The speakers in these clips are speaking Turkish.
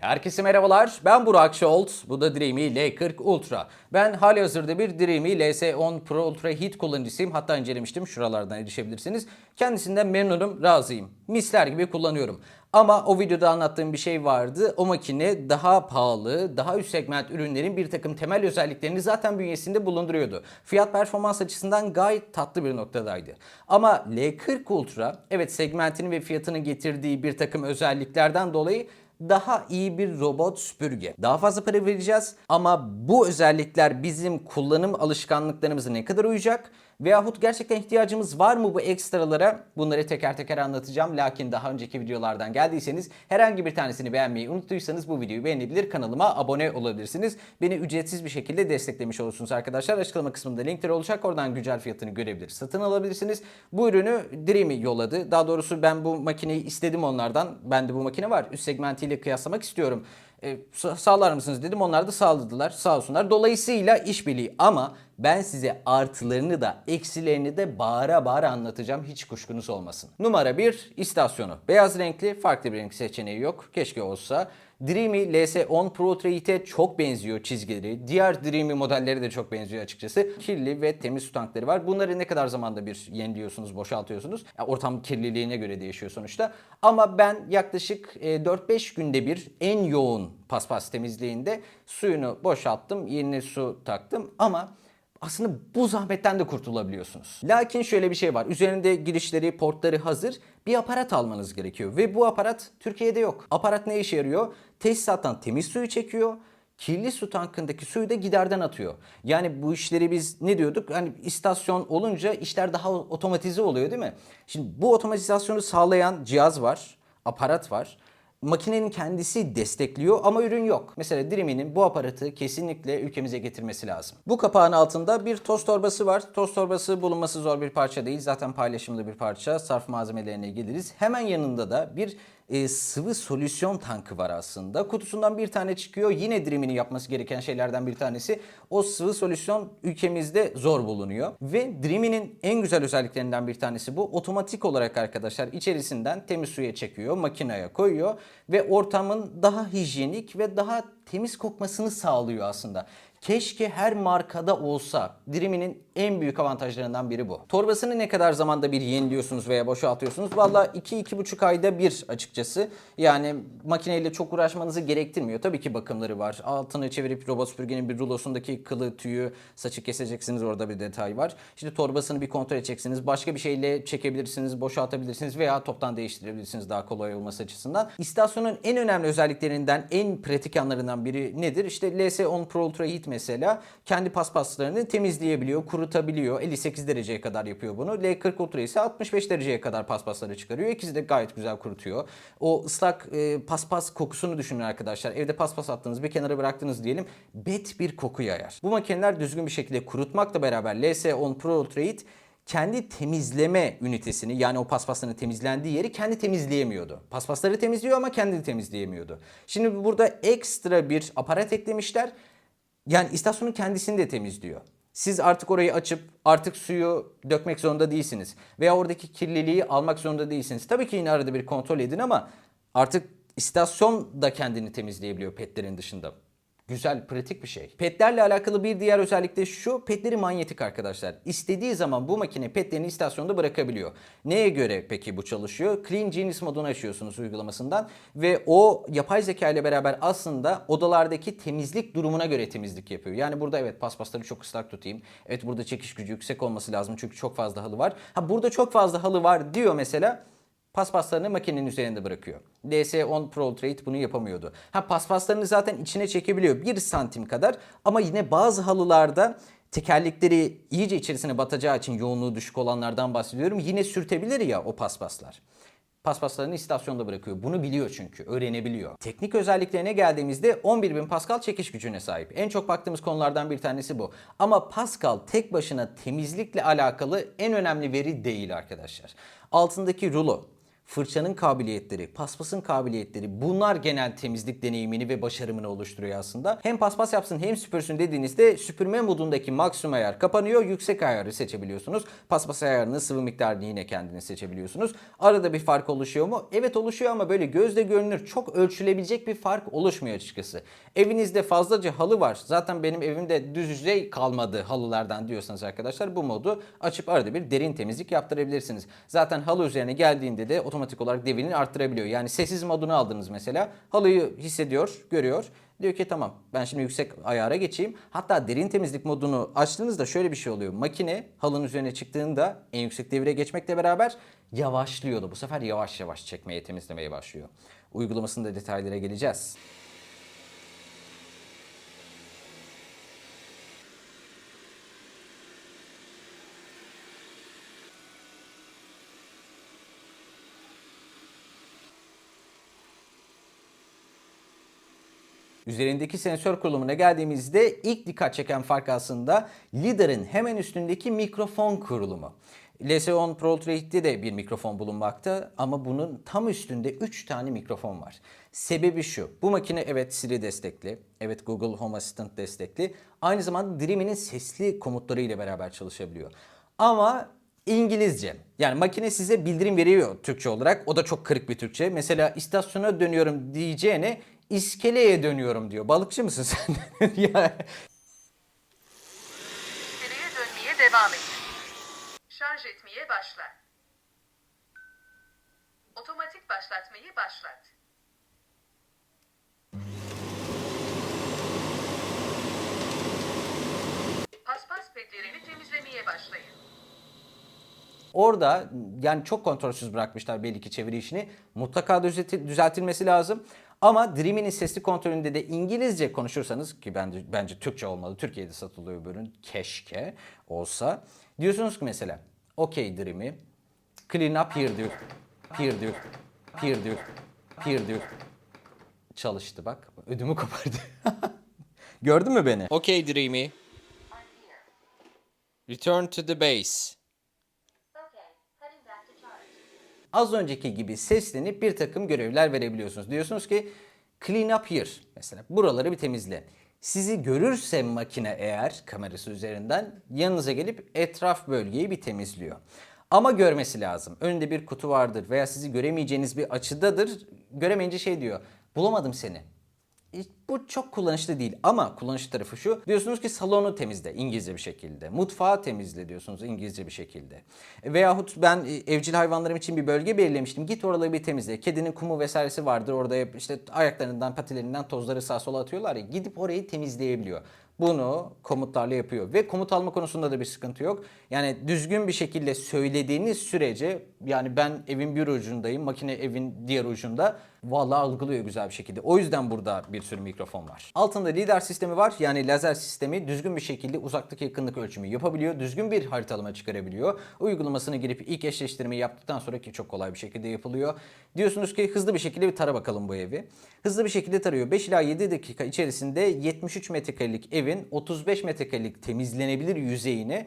Herkese merhabalar. Ben Burak Şolt. Bu da Dreamy L40 Ultra. Ben hali hazırda bir Dreamy LS10 Pro Ultra Heat kullanıcısıyım. Hatta incelemiştim. Şuralardan erişebilirsiniz. Kendisinden memnunum, razıyım. Misler gibi kullanıyorum. Ama o videoda anlattığım bir şey vardı. O makine daha pahalı, daha üst segment ürünlerin bir takım temel özelliklerini zaten bünyesinde bulunduruyordu. Fiyat performans açısından gayet tatlı bir noktadaydı. Ama L40 Ultra evet segmentini ve fiyatını getirdiği bir takım özelliklerden dolayı daha iyi bir robot süpürge. Daha fazla para vereceğiz ama bu özellikler bizim kullanım alışkanlıklarımıza ne kadar uyacak? Veyahut gerçekten ihtiyacımız var mı bu ekstralara? Bunları teker teker anlatacağım. Lakin daha önceki videolardan geldiyseniz herhangi bir tanesini beğenmeyi unuttuysanız bu videoyu beğenebilir, kanalıma abone olabilirsiniz. Beni ücretsiz bir şekilde desteklemiş olursunuz arkadaşlar. Açıklama kısmında linkler olacak. Oradan güncel fiyatını görebilir, satın alabilirsiniz. Bu ürünü Dreamy yolladı. Daha doğrusu ben bu makineyi istedim onlardan. Bende bu makine var. Üst segmentiyle kıyaslamak istiyorum. E, sa- sağlar mısınız dedim. Onlar da sağladılar. Sağ olsunlar. Dolayısıyla işbirliği ama ben size artılarını da eksilerini de bağıra bağıra anlatacağım. Hiç kuşkunuz olmasın. Numara 1 istasyonu. Beyaz renkli farklı bir renk seçeneği yok. Keşke olsa. Dreamy LS10 Pro Ultra Heat'e çok benziyor çizgileri. Diğer Dreamy modelleri de çok benziyor açıkçası. Kirli ve temiz su tankları var. Bunları ne kadar zamanda bir yeniliyorsunuz, boşaltıyorsunuz. Ya ortam kirliliğine göre değişiyor sonuçta. Ama ben yaklaşık e, 4-5 günde bir en yoğun paspas temizliğinde suyunu boşalttım. Yeni su taktım ama aslında bu zahmetten de kurtulabiliyorsunuz. Lakin şöyle bir şey var. Üzerinde girişleri, portları hazır. Bir aparat almanız gerekiyor. Ve bu aparat Türkiye'de yok. Aparat ne işe yarıyor? Tesisattan temiz suyu çekiyor. Kirli su tankındaki suyu da giderden atıyor. Yani bu işleri biz ne diyorduk? Hani istasyon olunca işler daha otomatize oluyor değil mi? Şimdi bu otomatizasyonu sağlayan cihaz var, aparat var makinenin kendisi destekliyor ama ürün yok. Mesela Dreamy'nin bu aparatı kesinlikle ülkemize getirmesi lazım. Bu kapağın altında bir toz torbası var. Toz torbası bulunması zor bir parça değil. Zaten paylaşımlı bir parça. Sarf malzemelerine geliriz. Hemen yanında da bir e, sıvı solüsyon tankı var aslında. Kutusundan bir tane çıkıyor. Yine Dreamy'nin yapması gereken şeylerden bir tanesi. O sıvı solüsyon ülkemizde zor bulunuyor. Ve Dreamy'nin en güzel özelliklerinden bir tanesi bu. Otomatik olarak arkadaşlar içerisinden temiz suya çekiyor, makineye koyuyor ve ortamın daha hijyenik ve daha temiz kokmasını sağlıyor aslında. Keşke her markada olsa. Dreamy'nin en büyük avantajlarından biri bu. Torbasını ne kadar zamanda bir yeniliyorsunuz veya boşaltıyorsunuz? Valla 2-2,5 ayda bir açıkçası. Yani makineyle çok uğraşmanızı gerektirmiyor. Tabii ki bakımları var. Altını çevirip robot süpürgenin bir rulosundaki kılı, tüyü, saçı keseceksiniz. Orada bir detay var. İşte torbasını bir kontrol edeceksiniz. Başka bir şeyle çekebilirsiniz, boşaltabilirsiniz veya toptan değiştirebilirsiniz daha kolay olması açısından. İstasyonun en önemli özelliklerinden, en pratik yanlarından biri nedir? İşte LS10 Pro Ultra Heat mesela kendi paspaslarını temizleyebiliyor, kurutabiliyor. 58 dereceye kadar yapıyor bunu. L40 Ultra ise 65 dereceye kadar paspasları çıkarıyor. İkisi de gayet güzel kurutuyor. O ıslak e, paspas kokusunu düşünün arkadaşlar. Evde paspas attınız, bir kenara bıraktınız diyelim. Bet bir koku yayar. Bu makineler düzgün bir şekilde kurutmakla beraber LS10 Pro Ultra Heat kendi temizleme ünitesini yani o paspasların temizlendiği yeri kendi temizleyemiyordu. Paspasları temizliyor ama kendi temizleyemiyordu. Şimdi burada ekstra bir aparat eklemişler. Yani istasyonun kendisini de temizliyor. Siz artık orayı açıp artık suyu dökmek zorunda değilsiniz. Veya oradaki kirliliği almak zorunda değilsiniz. Tabii ki yine arada bir kontrol edin ama artık istasyon da kendini temizleyebiliyor petlerin dışında. Güzel, pratik bir şey. Petlerle alakalı bir diğer özellik de şu. Petleri manyetik arkadaşlar. İstediği zaman bu makine petlerini istasyonda bırakabiliyor. Neye göre peki bu çalışıyor? Clean Genius modunu açıyorsunuz uygulamasından ve o yapay zeka ile beraber aslında odalardaki temizlik durumuna göre temizlik yapıyor. Yani burada evet paspasları çok ıslak tutayım. Evet burada çekiş gücü yüksek olması lazım çünkü çok fazla halı var. Ha burada çok fazla halı var diyor mesela paspaslarını makinenin üzerinde bırakıyor. DS10 Pro Heat bunu yapamıyordu. Ha paspaslarını zaten içine çekebiliyor 1 santim kadar ama yine bazı halılarda tekerlekleri iyice içerisine batacağı için yoğunluğu düşük olanlardan bahsediyorum. Yine sürtebilir ya o paspaslar. Paspaslarını istasyonda bırakıyor. Bunu biliyor çünkü. Öğrenebiliyor. Teknik özelliklerine geldiğimizde 11.000 Pascal çekiş gücüne sahip. En çok baktığımız konulardan bir tanesi bu. Ama Pascal tek başına temizlikle alakalı en önemli veri değil arkadaşlar. Altındaki rulo, fırçanın kabiliyetleri, paspasın kabiliyetleri bunlar genel temizlik deneyimini ve başarımını oluşturuyor aslında. Hem paspas yapsın hem süpürsün dediğinizde süpürme modundaki maksimum ayar kapanıyor. Yüksek ayarı seçebiliyorsunuz. Paspas ayarını sıvı miktarını yine kendiniz seçebiliyorsunuz. Arada bir fark oluşuyor mu? Evet oluşuyor ama böyle gözle görünür çok ölçülebilecek bir fark oluşmuyor açıkçası. Evinizde fazlaca halı var. Zaten benim evimde düz yüzey kalmadı halılardan diyorsanız arkadaşlar bu modu açıp arada bir derin temizlik yaptırabilirsiniz. Zaten halı üzerine geldiğinde de otomatik olarak devinini arttırabiliyor. Yani sessiz modunu aldınız mesela. Halıyı hissediyor, görüyor. Diyor ki tamam ben şimdi yüksek ayara geçeyim. Hatta derin temizlik modunu açtığınızda şöyle bir şey oluyor. Makine halının üzerine çıktığında en yüksek devire geçmekle beraber yavaşlıyordu. Bu sefer yavaş yavaş çekmeye temizlemeye başlıyor. Uygulamasında detaylara geleceğiz. Üzerindeki sensör kurulumuna geldiğimizde ilk dikkat çeken fark aslında LiDAR'ın hemen üstündeki mikrofon kurulumu. LS10 Pro Ultra Hit'te de bir mikrofon bulunmakta ama bunun tam üstünde 3 tane mikrofon var. Sebebi şu, bu makine evet Siri destekli, evet Google Home Assistant destekli, aynı zamanda Dreamy'nin sesli komutları ile beraber çalışabiliyor. Ama İngilizce. Yani makine size bildirim veriyor Türkçe olarak. O da çok kırık bir Türkçe. Mesela istasyona dönüyorum diyeceğine iskeleye dönüyorum diyor. Balıkçı mısın sen? ya, İleriye dönmeye devam et. Şarj etmeye başla. Otomatik başlatmayı başlat. Paspas petlerini temizlemeye başlayın. Orada yani çok kontrolsüz bırakmışlar belli ki çeviri işini. Mutlaka düzelti- düzeltilmesi lazım. Ama Dreamy'nin sesli kontrolünde de İngilizce konuşursanız ki bence, bence Türkçe olmalı. Türkiye'de satılıyor bu ürün. Keşke olsa. Diyorsunuz ki mesela okey Dreamy clean up here diyor. Here diyor. Here diyor. Here diyor. Çalıştı bak. Ödümü kopardı. Gördün mü beni? Okay, Dreamy. Return to the base. Okay, heading back to charge. Az önceki gibi seslenip bir takım görevler verebiliyorsunuz. Diyorsunuz ki clean up here mesela buraları bir temizle. Sizi görürse makine eğer kamerası üzerinden yanınıza gelip etraf bölgeyi bir temizliyor. Ama görmesi lazım. Önünde bir kutu vardır veya sizi göremeyeceğiniz bir açıdadır. Göremeyince şey diyor. Bulamadım seni. Bu çok kullanışlı değil ama kullanışlı tarafı şu. Diyorsunuz ki salonu temizle İngilizce bir şekilde. Mutfağı temizle diyorsunuz İngilizce bir şekilde. E, Veyahut ben e, evcil hayvanlarım için bir bölge belirlemiştim. Git oraları bir temizle. Kedinin kumu vesairesi vardır. Orada işte ayaklarından, patilerinden tozları sağa sola atıyorlar ya. Gidip orayı temizleyebiliyor. Bunu komutlarla yapıyor ve komut alma konusunda da bir sıkıntı yok. Yani düzgün bir şekilde söylediğiniz sürece yani ben evin bir ucundayım, makine evin diğer ucunda. Vallahi algılıyor güzel bir şekilde. O yüzden burada bir sürü mikrofon var. Altında lidar sistemi var. Yani lazer sistemi düzgün bir şekilde uzaklık yakınlık ölçümü yapabiliyor. Düzgün bir haritalama çıkarabiliyor. Uygulamasını girip ilk eşleştirmeyi yaptıktan sonra ki çok kolay bir şekilde yapılıyor. Diyorsunuz ki hızlı bir şekilde bir tara bakalım bu evi. Hızlı bir şekilde tarıyor. 5 ila 7 dakika içerisinde 73 metrekarelik evin 35 metrekarelik temizlenebilir yüzeyini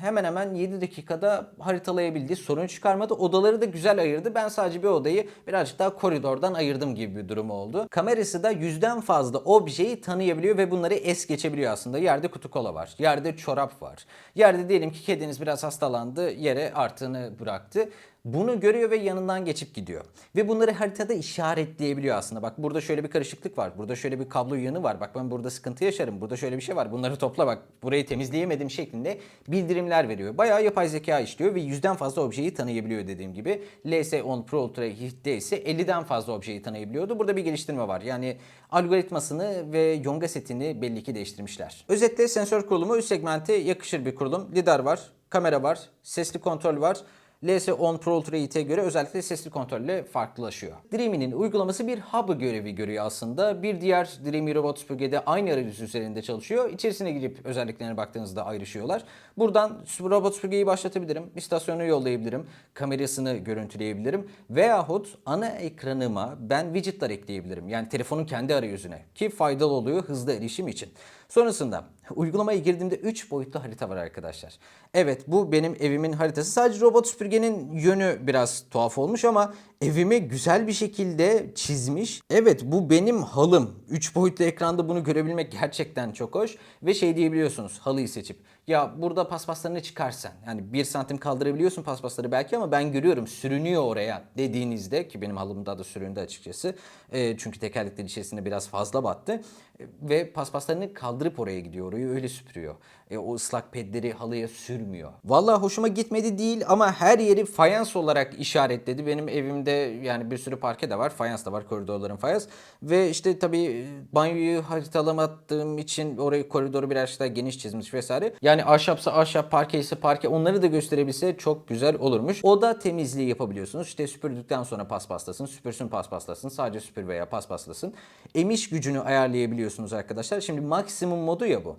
hemen hemen 7 dakikada haritalayabildi. Sorun çıkarmadı. Odaları da güzel ayırdı. Ben sadece bir odayı birazcık daha koridordan ayırdım gibi bir durum oldu. Kamerası da yüzden fazla objeyi tanıyabiliyor ve bunları es geçebiliyor aslında. Yerde kutu kola var. Yerde çorap var. Yerde diyelim ki kediniz biraz hastalandı. Yere artığını bıraktı. Bunu görüyor ve yanından geçip gidiyor. Ve bunları haritada işaretleyebiliyor aslında. Bak burada şöyle bir karışıklık var. Burada şöyle bir kablo yığını var. Bak ben burada sıkıntı yaşarım. Burada şöyle bir şey var. Bunları topla bak. Burayı temizleyemedim şeklinde bildirimler veriyor. Bayağı yapay zeka işliyor ve yüzden fazla objeyi tanıyabiliyor dediğim gibi. LS10 Pro Ultra Hit'te ise 50'den fazla objeyi tanıyabiliyordu. Burada bir geliştirme var. Yani algoritmasını ve yonga setini belli ki değiştirmişler. Özetle sensör kurulumu üst segmente yakışır bir kurulum. Lidar var, kamera var, sesli kontrol var. LS10 Pro Ultra Hit'e göre özellikle sesli kontrolle farklılaşıyor. Dreamy'nin uygulaması bir hub görevi görüyor aslında. Bir diğer Dreamy Robot Süpürge'de aynı arayüzü üzerinde çalışıyor. İçerisine girip özelliklerine baktığınızda ayrışıyorlar. Buradan robot süpürgeyi başlatabilirim, istasyonu yollayabilirim, kamerasını görüntüleyebilirim veyahut ana ekranıma ben widgetler ekleyebilirim. Yani telefonun kendi arayüzüne ki faydalı oluyor hızlı erişim için. Sonrasında Uygulamaya girdiğimde 3 boyutlu harita var arkadaşlar. Evet bu benim evimin haritası. Sadece robot süpürgenin yönü biraz tuhaf olmuş ama evimi güzel bir şekilde çizmiş. Evet bu benim halım. 3 boyutlu ekranda bunu görebilmek gerçekten çok hoş. Ve şey diyebiliyorsunuz halıyı seçip. Ya burada paspaslarını çıkarsan yani 1 santim kaldırabiliyorsun paspasları belki ama ben görüyorum sürünüyor oraya dediğinizde ki benim halımda da süründü açıkçası. E, çünkü tekerlekler içerisinde biraz fazla battı. E, ve paspaslarını kaldırıp oraya gidiyor. Orayı öyle süpürüyor. E, o ıslak pedleri halıya sürmüyor. Vallahi hoşuma gitmedi değil ama her yeri fayans olarak işaretledi. Benim evimde yani bir sürü parke de var. Fayans da var. Koridorların fayans. Ve işte tabii e, banyoyu haritalamadığım için orayı koridoru biraz daha geniş çizmiş vesaire. Yani ahşapsa ahşap, parke ise parke onları da gösterebilse çok güzel olurmuş. Oda temizliği yapabiliyorsunuz. İşte süpürdükten sonra paspaslasın, süpürsün paspaslasın, sadece süpür veya paspaslasın. Emiş gücünü ayarlayabiliyorsunuz arkadaşlar. Şimdi maksimum modu ya bu.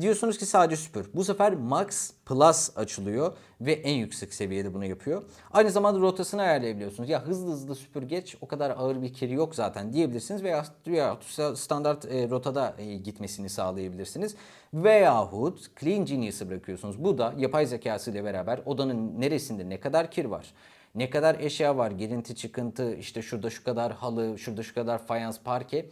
Diyorsunuz ki sadece süpür. Bu sefer Max Plus açılıyor ve en yüksek seviyede bunu yapıyor. Aynı zamanda rotasını ayarlayabiliyorsunuz. Ya hızlı hızlı süpür geç o kadar ağır bir kiri yok zaten diyebilirsiniz veya, veya standart e, rotada e, gitmesini sağlayabilirsiniz. Veyahut Clean Genius'ı bırakıyorsunuz. Bu da yapay zekası ile beraber odanın neresinde ne kadar kir var, ne kadar eşya var, girinti çıkıntı, işte şurada şu kadar halı, şurada şu kadar fayans parke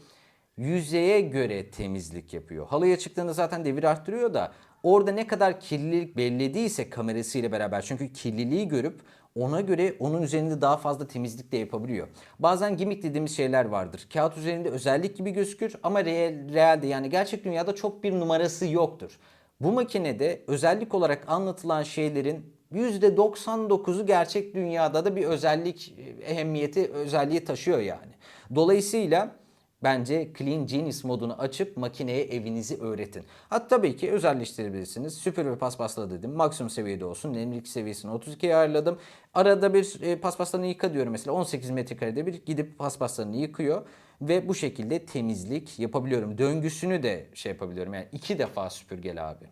yüzeye göre temizlik yapıyor. Halıya çıktığında zaten devir arttırıyor da orada ne kadar kirlilik bellediyse kamerasıyla beraber çünkü kirliliği görüp ona göre onun üzerinde daha fazla temizlik de yapabiliyor. Bazen gimmick dediğimiz şeyler vardır. Kağıt üzerinde özellik gibi gözükür ama real, realde yani gerçek dünyada çok bir numarası yoktur. Bu makinede özellik olarak anlatılan şeylerin %99'u gerçek dünyada da bir özellik ehemmiyeti, özelliği taşıyor yani. Dolayısıyla Bence Clean Genius modunu açıp makineye evinizi öğretin. Hatta tabii ki özelleştirebilirsiniz. Süpür ve paspasla dedim. Maksimum seviyede olsun. Nemlilik seviyesini 32'ye ayarladım. Arada bir e, paspaslarını yıka diyorum mesela. 18 metrekarede bir gidip paspaslarını yıkıyor. Ve bu şekilde temizlik yapabiliyorum. Döngüsünü de şey yapabiliyorum. Yani iki defa süpürgeli abi.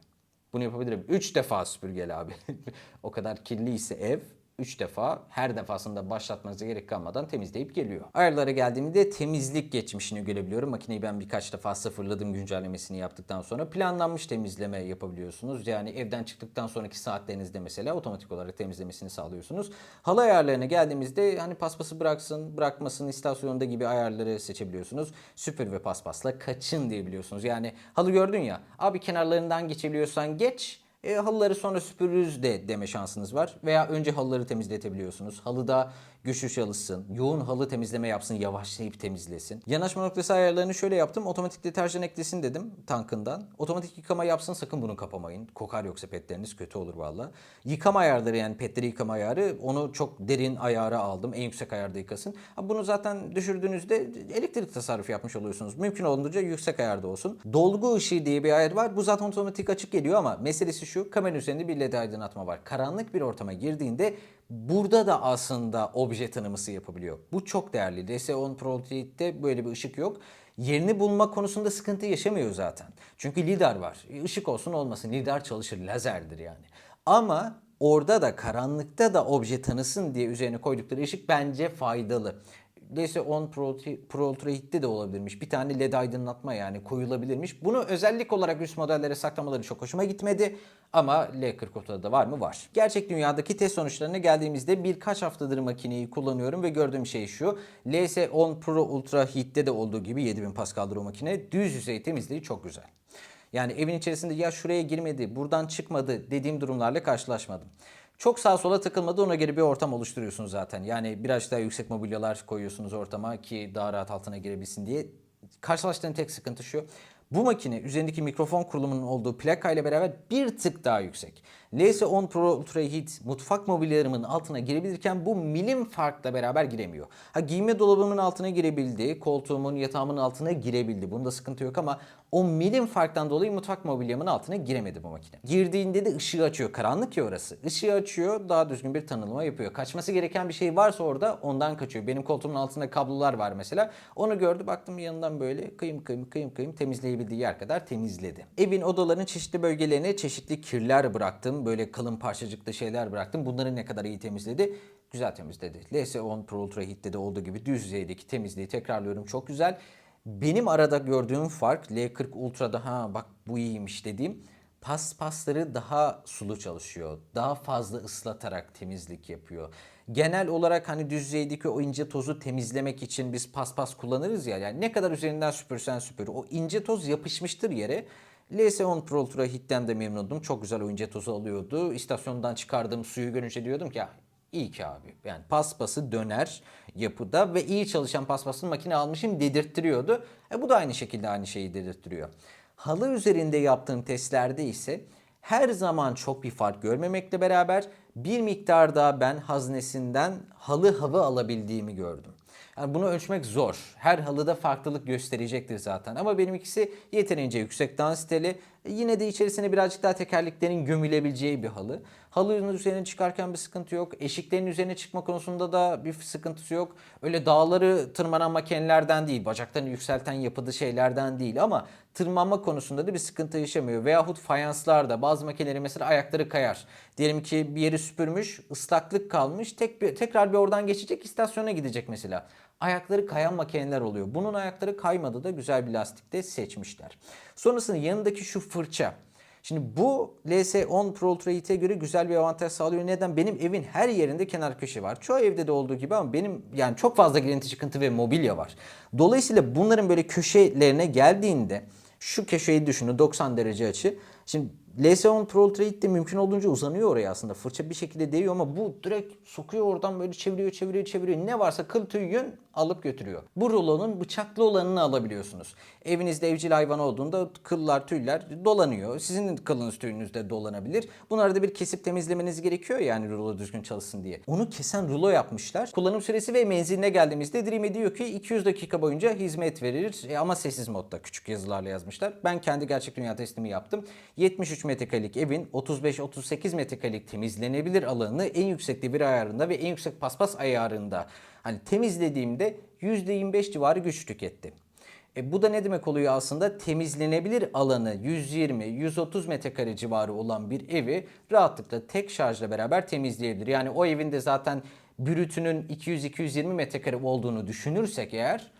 Bunu yapabilirim. Üç defa süpürgeli abi. o kadar kirliyse ev 3 defa her defasında başlatmanıza gerek kalmadan temizleyip geliyor. Ayarlara geldiğimde temizlik geçmişini görebiliyorum. Makineyi ben birkaç defa sıfırladım güncellemesini yaptıktan sonra. Planlanmış temizleme yapabiliyorsunuz. Yani evden çıktıktan sonraki saatlerinizde mesela otomatik olarak temizlemesini sağlıyorsunuz. Halı ayarlarına geldiğimizde hani paspası bıraksın, bırakmasın, istasyonda gibi ayarları seçebiliyorsunuz. Süpür ve paspasla kaçın diyebiliyorsunuz. Yani halı gördün ya, abi kenarlarından geçebiliyorsan geç, e, halıları sonra süpürürüz de deme şansınız var. Veya önce halıları temizletebiliyorsunuz. Halıda güçlü çalışsın, yoğun halı temizleme yapsın, yavaşlayıp temizlesin. Yanaşma noktası ayarlarını şöyle yaptım. Otomatik deterjan eklesin dedim tankından. Otomatik yıkama yapsın sakın bunu kapamayın. Kokar yoksa petleriniz kötü olur valla. Yıkama ayarları yani petleri yıkama ayarı onu çok derin ayara aldım. En yüksek ayarda yıkasın. Bunu zaten düşürdüğünüzde elektrik tasarrufu yapmış oluyorsunuz. Mümkün olduğunca yüksek ayarda olsun. Dolgu ışığı diye bir ayar var. Bu zaten otomatik açık geliyor ama meselesi şu. Kamera üzerinde bir led aydınlatma var. Karanlık bir ortama girdiğinde burada da aslında obje tanıması yapabiliyor. Bu çok değerli. DS10 Pro böyle bir ışık yok. Yerini bulma konusunda sıkıntı yaşamıyor zaten. Çünkü lidar var. Işık olsun olmasın lidar çalışır. Lazerdir yani. Ama orada da karanlıkta da obje tanısın diye üzerine koydukları ışık bence faydalı. DS10 Pro, Ultra Hit'te de olabilirmiş. Bir tane led aydınlatma yani koyulabilirmiş. Bunu özellik olarak üst modellere saklamaları çok hoşuma gitmedi. Ama L40 da var mı? Var. Gerçek dünyadaki test sonuçlarına geldiğimizde birkaç haftadır makineyi kullanıyorum ve gördüğüm şey şu. LS10 Pro Ultra Heat'te de olduğu gibi 7000 Pascal'dır o makine. Düz yüzey temizliği çok güzel. Yani evin içerisinde ya şuraya girmedi, buradan çıkmadı dediğim durumlarla karşılaşmadım. Çok sağa sola takılmadı ona göre bir ortam oluşturuyorsunuz zaten. Yani biraz daha yüksek mobilyalar koyuyorsunuz ortama ki daha rahat altına girebilsin diye. Karşılaştığım tek sıkıntı şu. Bu makine üzerindeki mikrofon kurulumunun olduğu plaka ile beraber bir tık daha yüksek. LS10 Pro Ultra Heat mutfak mobilyalarımın altına girebilirken bu milim farkla beraber giremiyor. Ha giyinme dolabımın altına girebildi, koltuğumun, yatağımın altına girebildi. Bunda sıkıntı yok ama o milim farktan dolayı mutfak mobilyamın altına giremedi bu makine. Girdiğinde de ışığı açıyor. Karanlık ya orası. Işığı açıyor, daha düzgün bir tanımlama yapıyor. Kaçması gereken bir şey varsa orada ondan kaçıyor. Benim koltuğumun altında kablolar var mesela. Onu gördü baktım yanından böyle kıyım kıyım kıyım kıyım temizleyebildiği yer kadar temizledi. Evin odaların çeşitli bölgelerine çeşitli kirler bıraktım. Böyle kalın parçacıklı şeyler bıraktım. Bunları ne kadar iyi temizledi? Güzel temizledi. LS10 Pro Ultra Heat'te de olduğu gibi düz yüzeydeki temizliği tekrarlıyorum çok güzel. Benim arada gördüğüm fark L40 Ultra'da ha bak bu iyiymiş dediğim paspasları daha sulu çalışıyor. Daha fazla ıslatarak temizlik yapıyor. Genel olarak hani düz yüzeydeki o ince tozu temizlemek için biz paspas kullanırız ya. Yani ne kadar üzerinden süpürsen süpür. O ince toz yapışmıştır yere. LS10 Pro Ultra Hit'ten de memnundum. Çok güzel o ince tozu alıyordu. İstasyondan çıkardığım suyu görünce diyordum ki ya iyi ki abi. Yani paspası döner yapıda ve iyi çalışan paspaslı makine almışım dedirttiriyordu. E bu da aynı şekilde aynı şeyi dedirttiriyor. Halı üzerinde yaptığım testlerde ise her zaman çok bir fark görmemekle beraber bir miktar daha ben haznesinden halı hava alabildiğimi gördüm. Yani bunu ölçmek zor. Her halıda farklılık gösterecektir zaten. Ama benimkisi yeterince yüksek densiteli. E, Yine de içerisine birazcık daha tekerleklerin gömülebileceği bir halı. Halının üzerine çıkarken bir sıkıntı yok. Eşiklerin üzerine çıkma konusunda da bir sıkıntısı yok. Öyle dağları tırmanan makinelerden değil, bacaklarını yükselten yapıda şeylerden değil ama tırmanma konusunda da bir sıkıntı yaşamıyor. Veyahut fayanslarda bazı makineleri mesela ayakları kayar. Diyelim ki bir yeri süpürmüş, ıslaklık kalmış. Tek bir, tekrar bir oradan geçecek, istasyona gidecek mesela. Ayakları kayan makineler oluyor. Bunun ayakları kaymadı da güzel bir lastikte seçmişler. Sonrasında yanındaki şu fırça. Şimdi bu LS10 Pro Ultra Heat'e göre güzel bir avantaj sağlıyor. Neden? Benim evin her yerinde kenar köşe var. Çoğu evde de olduğu gibi ama benim yani çok fazla girinti çıkıntı ve mobilya var. Dolayısıyla bunların böyle köşelerine geldiğinde şu köşeyi düşünün 90 derece açı. Şimdi LS10 Pro Ultra de mümkün olduğunca uzanıyor oraya aslında. Fırça bir şekilde değiyor ama bu direkt sokuyor oradan böyle çeviriyor çeviriyor çeviriyor. Ne varsa kıl tüy yün alıp götürüyor. Bu rulonun bıçaklı olanını alabiliyorsunuz. Evinizde evcil hayvan olduğunda kıllar tüyler dolanıyor. Sizin kılınız tüyünüz de dolanabilir. Bunları da bir kesip temizlemeniz gerekiyor yani rulo düzgün çalışsın diye. Onu kesen rulo yapmışlar. Kullanım süresi ve menziline geldiğimizde Dream diyor ki 200 dakika boyunca hizmet verir E ama sessiz modda küçük yazılarla yazmışlar. Ben kendi gerçek dünya testimi yaptım. 73 metrekarelik evin 35-38 metrekarelik temizlenebilir alanını en yüksek devir ayarında ve en yüksek paspas ayarında hani temizlediğimde %25 civarı güç tüketti. E bu da ne demek oluyor aslında? Temizlenebilir alanı 120-130 metrekare civarı olan bir evi rahatlıkla tek şarjla beraber temizleyebilir. Yani o evinde zaten brütünün 200-220 metrekare olduğunu düşünürsek eğer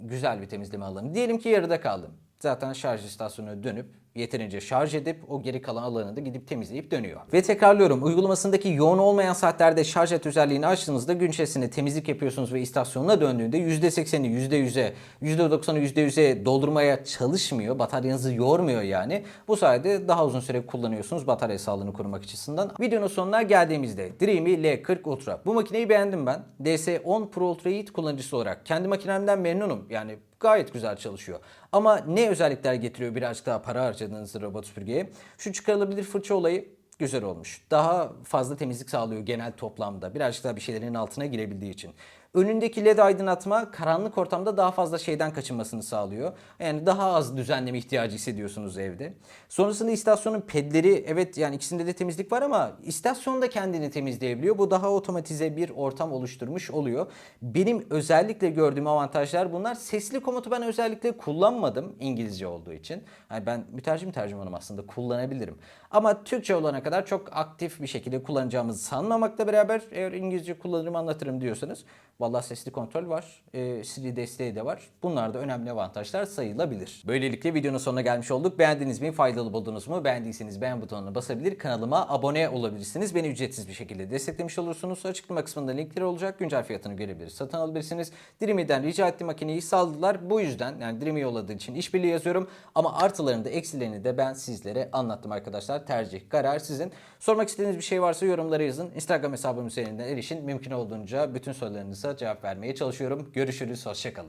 güzel bir temizleme alanı. Diyelim ki yarıda kaldım. Zaten şarj istasyonuna dönüp yeterince şarj edip o geri kalan alanı da gidip temizleyip dönüyor. Ve tekrarlıyorum uygulamasındaki yoğun olmayan saatlerde şarj et özelliğini açtığınızda gün içerisinde temizlik yapıyorsunuz ve istasyonuna döndüğünde %80'i %100'e %90'ı %100'e doldurmaya çalışmıyor. Bataryanızı yormuyor yani. Bu sayede daha uzun süre kullanıyorsunuz batarya sağlığını korumak açısından. Videonun sonuna geldiğimizde Dreamy L40 Ultra. Bu makineyi beğendim ben. DS10 Pro Ultra Heat kullanıcısı olarak. Kendi makinemden memnunum. Yani gayet güzel çalışıyor. Ama ne özellikler getiriyor birazcık daha para harcadığınızda robot süpürgeye? Şu çıkarılabilir fırça olayı güzel olmuş. Daha fazla temizlik sağlıyor genel toplamda. Birazcık daha bir şeylerin altına girebildiği için. Önündeki led aydınlatma karanlık ortamda daha fazla şeyden kaçınmasını sağlıyor. Yani daha az düzenleme ihtiyacı hissediyorsunuz evde. Sonrasında istasyonun pedleri evet yani ikisinde de temizlik var ama istasyon da kendini temizleyebiliyor. Bu daha otomatize bir ortam oluşturmuş oluyor. Benim özellikle gördüğüm avantajlar bunlar. Sesli komutu ben özellikle kullanmadım İngilizce olduğu için. Yani ben mütercim tercümanım aslında kullanabilirim. Ama Türkçe olana kadar çok aktif bir şekilde kullanacağımızı sanmamakla beraber eğer İngilizce kullanırım anlatırım diyorsanız Vallahi sesli kontrol var. E, Siri desteği de var. Bunlar da önemli avantajlar sayılabilir. Böylelikle videonun sonuna gelmiş olduk. Beğendiniz mi? Faydalı buldunuz mu? Beğendiyseniz beğen butonuna basabilir. Kanalıma abone olabilirsiniz. Beni ücretsiz bir şekilde desteklemiş olursunuz. Açıklama kısmında linkleri olacak. Güncel fiyatını görebilir. Satın alabilirsiniz. Dreamy'den rica ettiğim makineyi saldılar. Bu yüzden yani Dreamy yolladığı için işbirliği yazıyorum. Ama artılarını da eksilerini de ben sizlere anlattım arkadaşlar. Tercih, karar sizin. Sormak istediğiniz bir şey varsa yorumlara yazın. Instagram hesabım üzerinden erişin. Mümkün olduğunca bütün sorularınıza cevap vermeye çalışıyorum. Görüşürüz. Hoşçakalın.